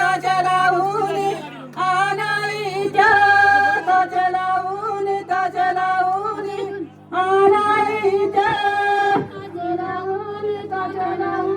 Cause I love you, Lord.